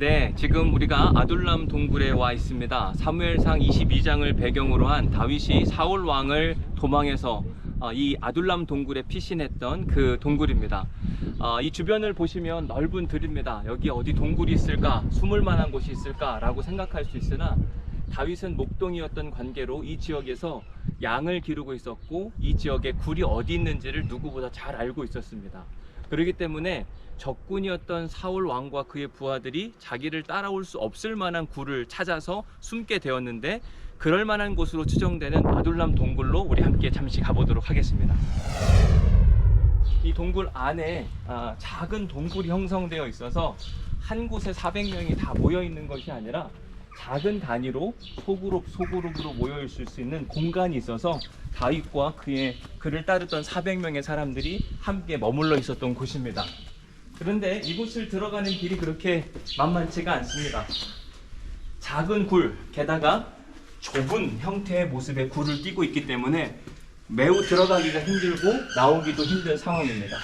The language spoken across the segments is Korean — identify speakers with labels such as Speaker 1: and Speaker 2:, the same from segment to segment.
Speaker 1: 네, 지금 우리가 아둘람 동굴에 와 있습니다. 사무엘상 22장을 배경으로 한 다윗이 사울 왕을 도망해서 어, 이 아둘람 동굴에 피신했던 그 동굴입니다. 어, 이 주변을 보시면 넓은 들입니다. 여기 어디 동굴이 있을까, 숨을 만한 곳이 있을까라고 생각할 수 있으나 다윗은 목동이었던 관계로 이 지역에서 양을 기르고 있었고 이 지역에 굴이 어디 있는지를 누구보다 잘 알고 있었습니다. 그렇기 때문에 적군이었던 사울 왕과 그의 부하들이 자기를 따라올 수 없을 만한 굴을 찾아서 숨게 되었는데 그럴 만한 곳으로 추정되는 아둘람 동굴로 우리 함께 잠시 가보도록 하겠습니다. 이 동굴 안에 아, 작은 동굴이 형성되어 있어서 한 곳에 400명이 다 모여 있는 것이 아니라 작은 단위로 소그룹 소그룹으로 모여 있을 수 있는 공간이 있어서 다윗과 그의 그를 따르던 400명의 사람들이 함께 머물러 있었던 곳입니다. 그런데 이곳을 들어가는 길이 그렇게 만만치가 않습니다. 작은 굴, 게다가 좁은 형태의 모습의 굴을 띄고 있기 때문에 매우 들어가기가 힘들고 나오기도 힘든 상황입니다.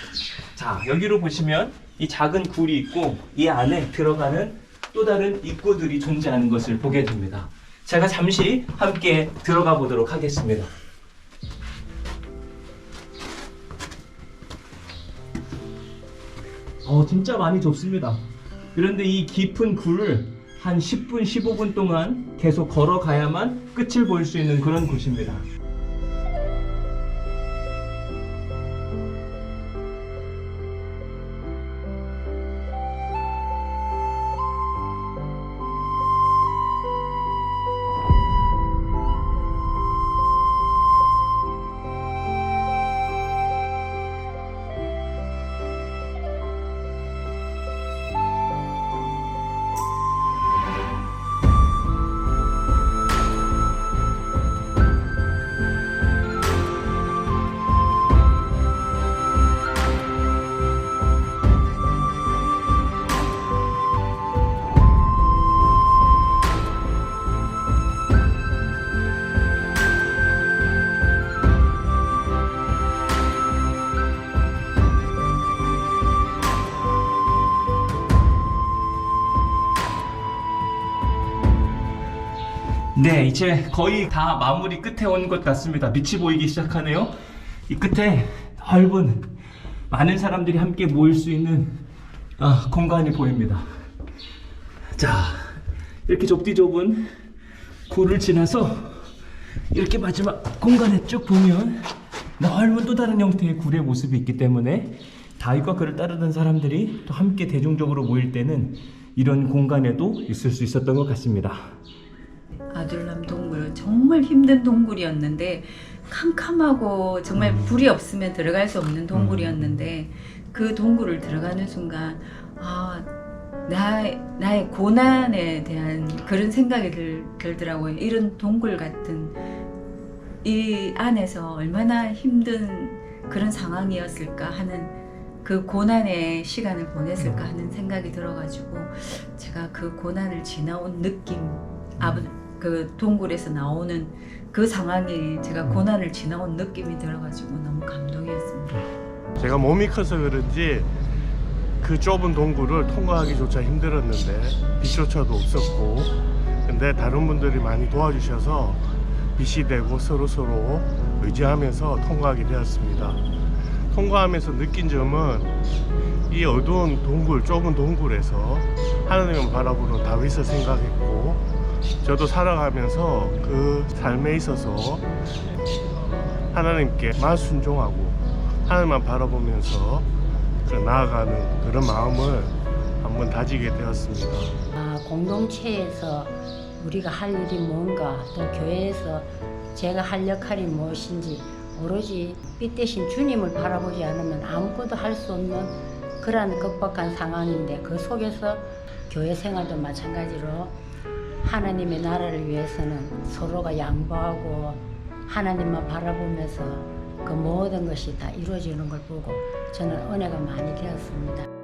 Speaker 1: 자, 여기로 보시면 이 작은 굴이 있고 이 안에 들어가는 또 다른 입구들이 존재하는 것을 보게 됩니다. 제가 잠시 함께 들어가 보도록 하겠습니다. 어, 진짜 많이 좁습니다. 그런데 이 깊은 굴을 한 10분, 15분 동안 계속 걸어가야만 끝을 볼 수 있는 그런 곳입니다. 네, 이제 거의 다 마무리 끝에 온 것 같습니다. 빛이 보이기 시작하네요. 이 끝에 넓은 많은 사람들이 함께 모일 수 있는 아, 공간이 보입니다. 자, 이렇게 좁디 좁은 굴을 지나서 이렇게 마지막 공간에 쭉 보면 넓은 또 다른 형태의 굴의 모습이 있기 때문에 다윗과 그를 따르던 사람들이 또 함께 대중적으로 모일 때는 이런 공간에도 있을 수 있었던 것 같습니다.
Speaker 2: 아들람 동굴 정말 힘든 동굴이었는데 캄캄하고 정말
Speaker 1: 음.
Speaker 2: 불이 없으면 들어갈 수 없는 동굴이었는데 그 동굴을 들어가는 순간 아 나, 나의 고난에 대한 그런 생각이 들, 들더라고요. 이런 동굴 같은 이 안에서 얼마나 힘든 그런 상황이었을까 하는 그 고난의 시간을 보냈을까 하는 생각이 들어가지고 제가 그 고난을 지나온 느낌 아버 그 동굴에서 나오는 그 상황이 제가 고난을 지나온 느낌이 들어가지고 너무 감동이었습니다.
Speaker 3: 제가 몸이 커서 그런지 그 좁은 동굴을 통과하기조차 힘들었는데 빛조차도 없었고 근데 다른 분들이 많이 도와주셔서 빛이 되고 서로 서로 의지하면서 통과하게 되었습니다. 통과하면서 느낀 점은 이 어두운 동굴, 좁은 동굴에서 하나님을 바라보는 다윗을 생각했고 저도 살아가면서 그 삶에 있어서 하나님께 만 순종하고 하나님만 바라보면서 그 나아가는 그런 마음을 한번 다지게 되었습니다.
Speaker 4: 아, 공동체에서 우리가 할 일이 뭔가 또 교회에서 제가 할 역할이 무엇인지 오로지 빛 대신 주님을 바라보지 않으면 아무것도 할 수 없는 그러한 급박한 상황인데 그 속에서 교회 생활도 마찬가지로 하나님의 나라를 위해서는 서로가 양보하고 하나님만 바라보면서 그 모든 것이 다 이루어지는 걸 보고 저는 은혜가 많이 되었습니다.